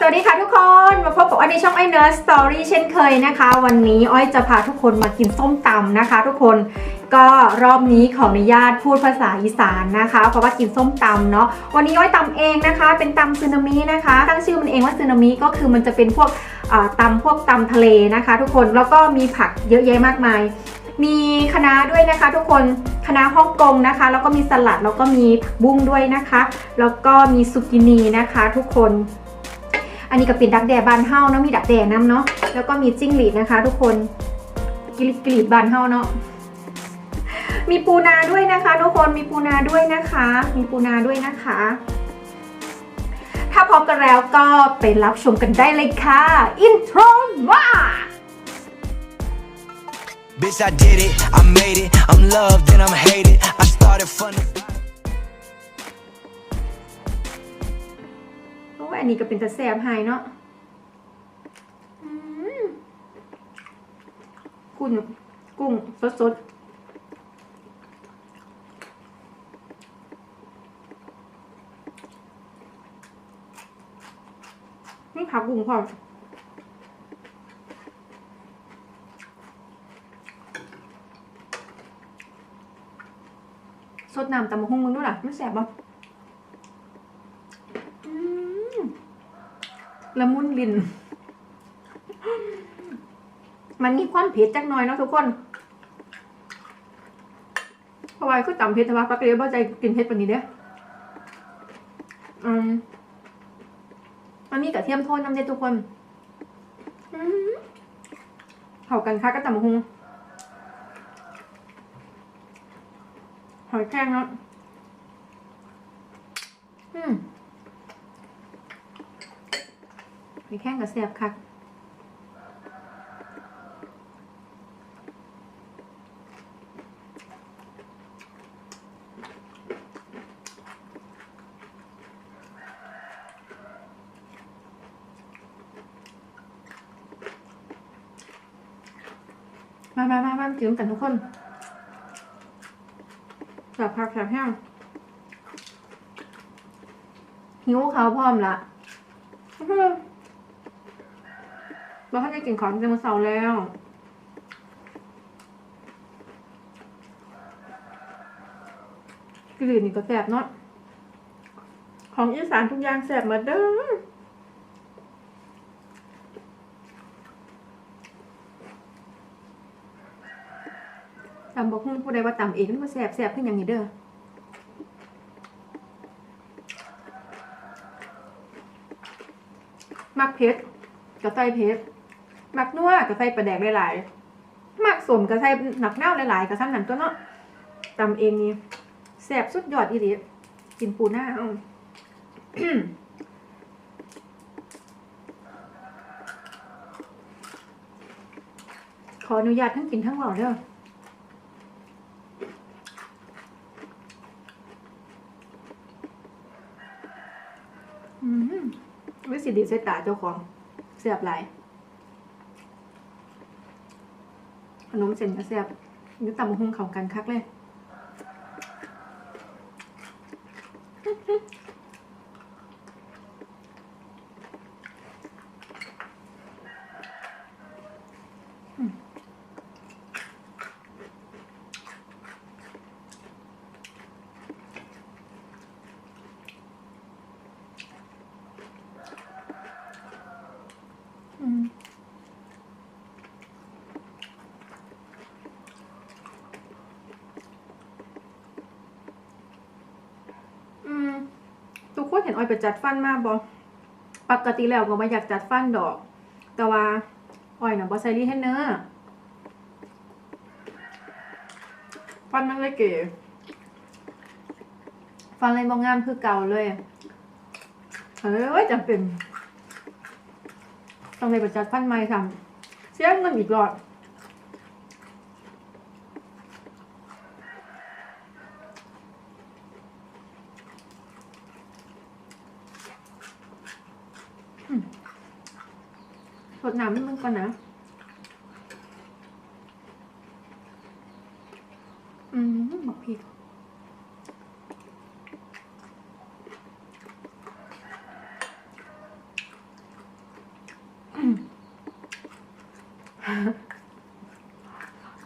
สวัสดีค่ะทุกคน มาพบกับอ้อยในช่องไอเนิร์สตอรี่เช่นเคยนะคะ วันนี้อ้อยจะพาทุกคนมากินส้มตำนะคะ ทุกคนก็รอบนี้ขออนุญาตพูดภาษาอีสานนะคะ เพราะว่ากินส้มตำเนาะวันนี้อ้อยตำเองนะคะ เป็นตำซึนามินะคะ ตั้งชื่อมันเองว่าซึนามิก็คือมันจะเป็นพวกอ่าตำพวกตำทะเลนะคะ ทุกคนแล้วก็มีผักเยอะแยะมากมาย มีคะน้าด้วยนะคะ ทุกคนคะน้าฮ่องกงนะคะ แล้วก็มีสลัดแล้วก็มีผักบุ้งด้วยนะคะ แล้วก็มีซุกินีนะคะ ทุกคน อันนี้ก็เป็นดักแดบานเฮาเนาะมีดักแดน้ำเนาะแล้วก็มีจิ้งหรีดนะคะ ทุกคนกิริดกรีดบานเฮาเนาะมีปูนาด้วยนะคะทุกคนมีปูนาด้วยนะคะ มีปูนาด้วยนะคะ ถ้าพร้อมกันแล้วก็ไปรับชมกันได้เลยค่ะอินโทรมา Bitch, I did it, I made it. I'm loved and I'm hated. I started from the อ้ยอันนี้ก็เป็นตะแสบหายเนาะกุ้งกุ้งสดสดๆนี่ผักบุ้งพร้อมสดน้ำตำมะฮุ่งมึงด้วยล่ะไม่แสบบ่ อืม ละมุนลิ้นมันมีความเผ็ดจักหน่อยเนาะทุกคนเพราะว่าคือต่ำเผ็ดแต่ว่าปกเรียบ่ใจกินเผ็ดปานนี้เด้ออืมอันนี้กระเทียมโทนน้ำเด็ดทุกคนเขากันค่ะก็ต่ำหงหอยแครงเนาะอืม มีแข้งกับเสียบค่ะมามามามากินกันทุกคนแสบผักแสบแห้งหิวเขาพร้อมละ เราให้ได้ กินของเต็มเสาร์แล้วกลิ่นนี่ก็แสบเนาะ ของอีสานทุกอย่างแสบหมาเด้อตำบอกหุ้งผู้ใดว่าตำเองนี่าแสบแสบขึ้นอย่างนี้เด้อมักเพชรกับใส่เพชร มักนัวกับใส่ปลาแดกหลายๆมักสมกับใส่หนักเน่าหลายๆกับซ้ำหนังตัวเนาะตำเองนี่แซ่บสุดยอดอีหลีกินปูหน้าเอาขออนุญาตทั้งกินทั้งหล่าเด้ออืมวิสิดีใส่ตาเจ้าของเสียบหลายข นมเส้นก็เสียบนี่ตำบักหุ่งเขากันคักเลย อืมอืมทุก คนเห็นออยไปจัดฟันมาบอปกติแล้วก็มาอยากจัดฟันดอก แต่ว่าออยน่ะบอใส่รีเทนเนอร์ฟันมันเลยเก๋ฟันเลยบองงามคือเก่าเลยเฮ้ยจำเป็นต้องไปประจัดฟันใหม่ทำเสียเงินอีกรอด สดน้ำนิดนึงก่อนนะ อืมบอกผิด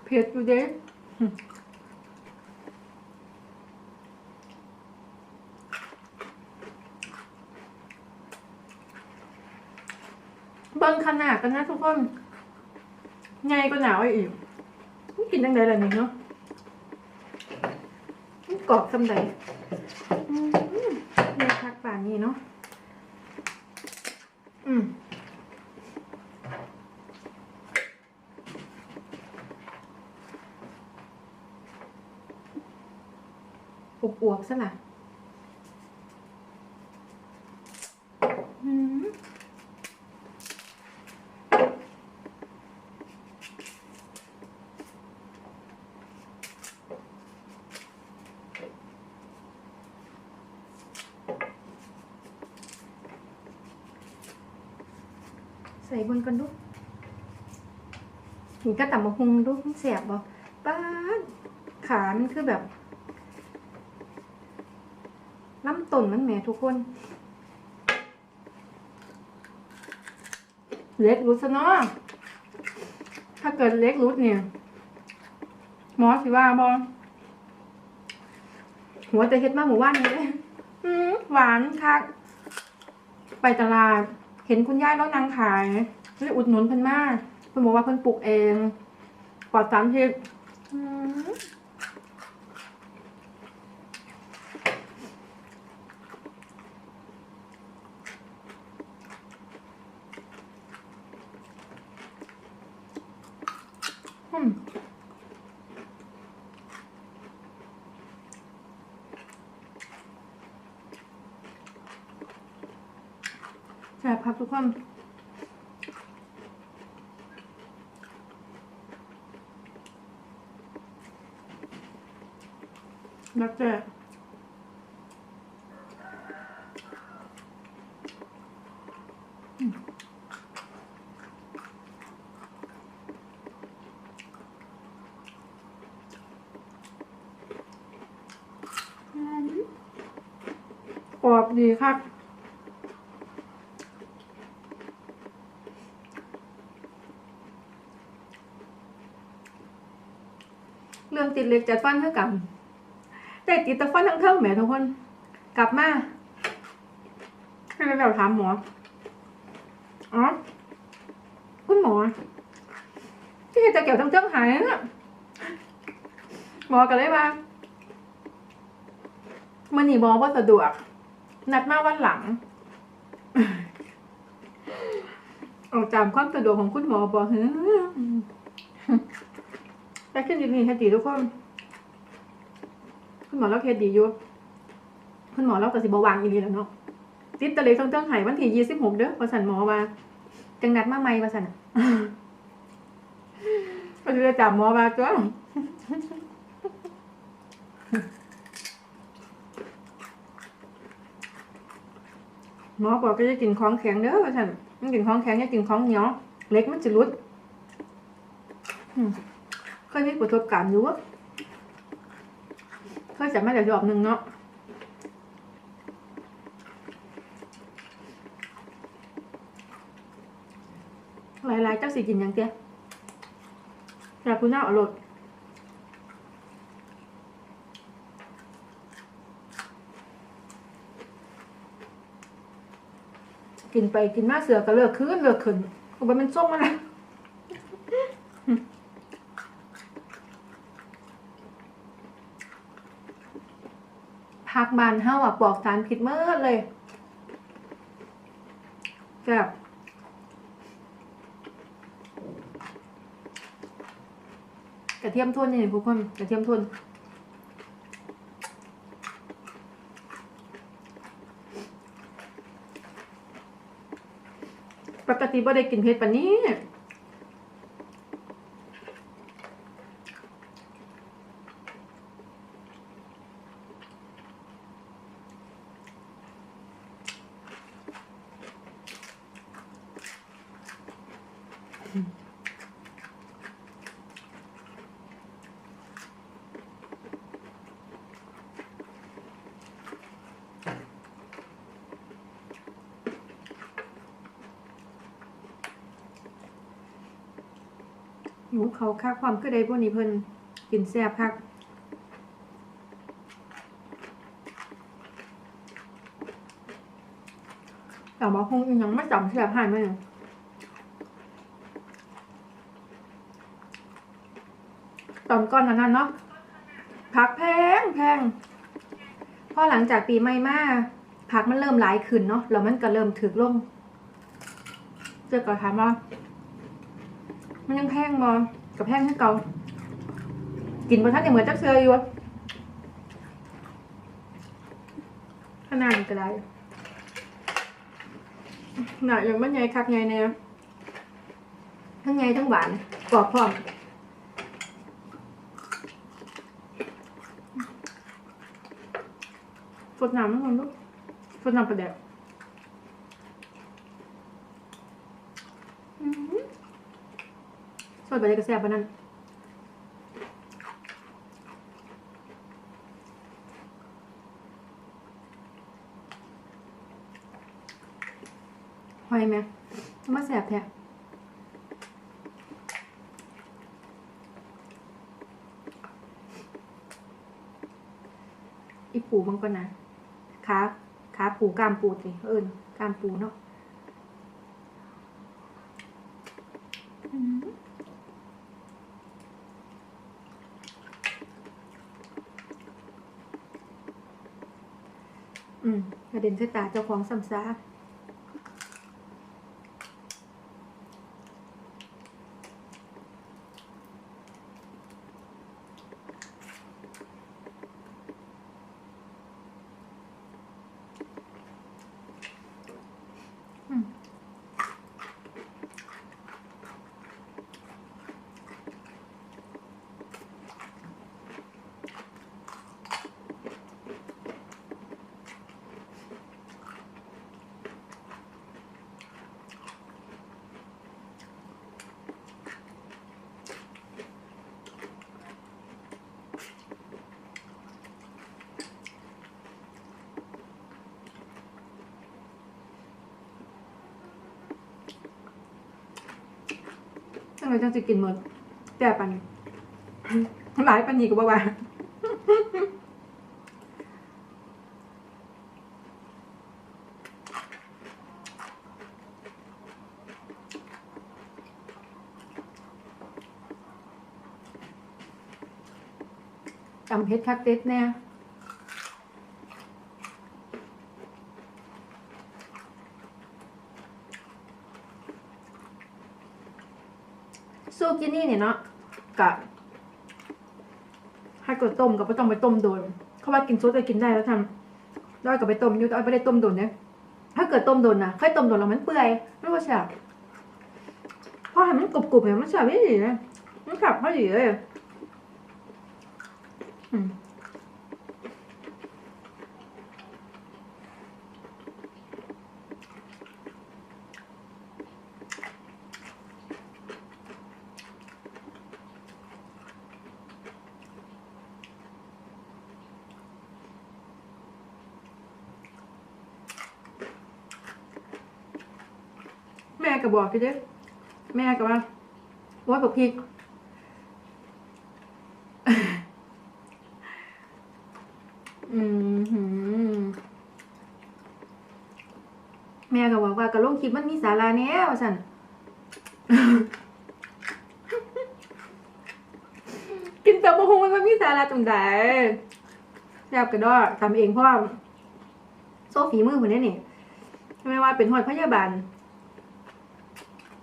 เผ็ดอยู่เด้ เบิ้งขนาดกันนะทุกคนไงก็หนาวอีกมันกินยังไงล่ะนี่เนาะมันกรอบสำใดอืมเนี่ยพักป่านนี้เนาะอืมอวบๆซะล่ะ ส่บนกันดูหินก็ต่ำมาหุงดูมันแสบบ่ป้าขามันคือแบบน้ำต้นมันแหมทุกคนเล็กรุดซะเนาะถ้าเกิดเล็กรุดเนี่ย หมอสิว่าบอหัวแต่เฮ็ดมาหมู่บ้านนี้เลยหวานคัก ไปตลาด เห็นคุณย่าแล้วนางขายเลยอุดหนุนเพิ่นมากเพิ่นบอกว่าเพิ่นปลูกเองปลอดสารพิษอืม อืมแซ่บครับ ทุกคนแล้วแต่กรอบดีครับ เรื่อง ติดเหล็กจัดฟันเท่ากับแต่ติดตะฟันทั้งเท่าแหมทุกคน กลับมาให้เราถามหมออ๋อคุณหมอ ที่เห็นตะเกี่ยบทั้งเท่าหายน่ะหมอก็เลยว่ามันนี่บอว่าสะดวก นัดมาวันหลังออกจากความสะดวกของคุณหมอบอกเฮ้ย แต่ขึ้นดีนี่แค่ดีทุกคน คุณหมอเราเคสดีอยู่คุณหมอเราแต่สิบวางอีนีแหล้วเนาะติดตะเลยต้องเตื้องไห้วันที่ยี่สิบหกเด้อประสันหมอว่าจังนัดมาไม่ประสันก็จะจับหมอมาจ้าหมอบอกก็จะกินของแข็งเด้อประสันมันกินของแข็งอย่ากินของเหนียวเล็กมันจะรุดอืม เคยมีประสบการณ์อยู่อะเคยจับมาแต่ดอกหนึ่งเนาะหลายๆเจ้าสิกินหยังเตี้ยอยากคุณน่าอร่อยกินไปกินมาเสือก็เลิกคืนเลิกขึ้นเอาไปมันส้มมาแล้ว บานเฮาอะปลอกสารพิษเมื่อเลยแบบกระเทียมทุนนี่ทุกคนกระเทียมทุนปกติบ่ได้กินเผ็ดปานนี้ หนูเขาค่าความก็ได้พวกนี้เพิ่นกินแซ่บคักแต่ว่าคงยังไม่จำแซ่บหายไหมเนี่ยตอนก่อนนั้นเนาะผักแพงแพงพอหลังจากปีใหม่มาผักมันเริ่มหลายขึ้นเนาะแล้วมันก็เริ่มถึกลงเจอก็ถามว่า มันยังแพงบ่กับแพงที่เก่ากินบนท่านยังเหมือนจักเซยอยู่อะขนาดนี้ก็ได้หนาอย่างมันใหญ่คักใหญ่แนวทั้งใหญ่ทั้งหวานกรอบพร้อมฟดน้ำมันลูกฟดน้ำประเดี๋ยวอื้อหือส ดไปเลยกระแสบปะนั่นหอยไหมมาแสบแท้อีปูมันก็นะขาขาปูกามปูสิเอิญกามปูเนาะ อืมกระเด็นใส่ตาเจ้าของซ้ำซาก เลยจังจะกินหมดแต่ปันหลายปันนี้ก็บอกว่าจำเพชรคักเต็ดแน่ซูกินี่ เนี่ยเนาะกะให้กดต้มกับไม่ต้องไปต้มโดนเขาว่ากินซุปจะกินได้แล้วทำได้กับไปต้มยูแต่อไม่ได้ต้มโดนเนี่ยถ้าเกิดต้มโดนนะค่อยต้มโดนแล้วมันเปื่อยไม่ว่าแซ่บพอให้มันกรุบๆเนี่ยมันแซ่บไม่ดีนะมันขับพอดีเลยอืม ก็บอกพี่เด้อแม่ก็ว่าว่าบอกพี่อืมแม่ก็บอกว่ากระลงคลิปมันมีสาระแน่ว่าสันกินแต่บะฮงมันไม่มีสาระตรงไหนแซ่บกระดอทำเองเพราะว่าโซฟีมือคนนี้นี่ไม่ว่าเป็นหอดพยาบาล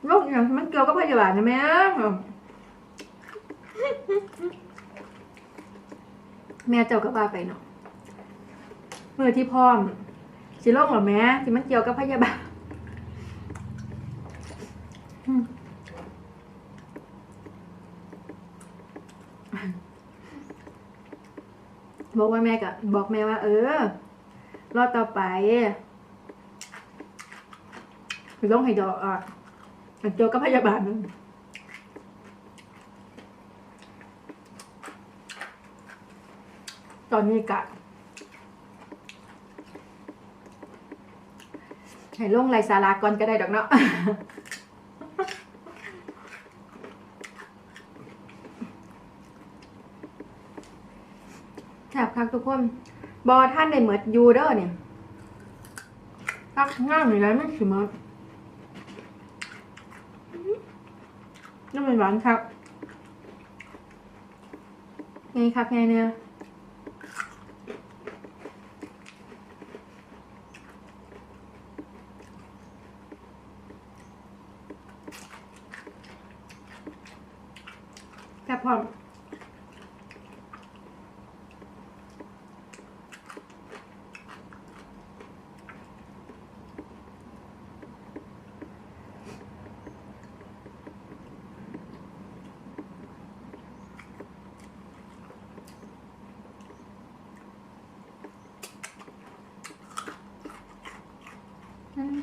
โรคอย่างมันเกี่ยวกับพยาบาลใช่ไหมแม่เจ้าก็บ้าไปเนาะเมื่อที่พร้อมสิโรคเหรอแม่ที่มันเกี่ยวกับพยาบาลบอกว่าแม่ก็บอกแม่ว่า เออ รอดต่อไปคือต้องให้ดอกอะ อันโจก็พยาบาลนั่ตอนนี้กะให้ล่งไรสาราก่อนก็ได้ดอกเนาะแถบคักทุกคน บอท่านในเหมือดยูเดอร์เนี่ยตักง่ายเหมือนไม่สิมด นี่มันหวานครับไงครับไงเนี่ยแซ่บพร้อม อืม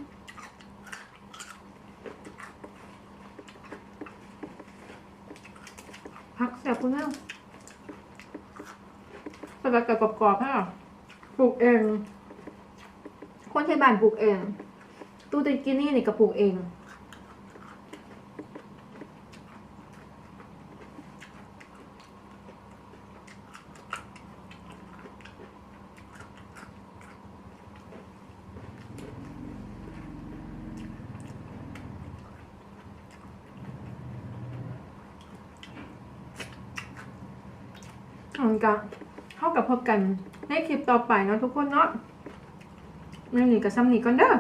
พักแส บคุณแม่สลัดกับกรอบๆค่ะปลูกเอง คนใช้บ้านปลูกเอง ตู้ติกินี่นี่ก็ปลูกเอง อันก็เข้ากับ พบกันในคลิปต่อไปเนาะทุกคนเนาะไม่หนีกับซ้ำหนีก่อนเด้อ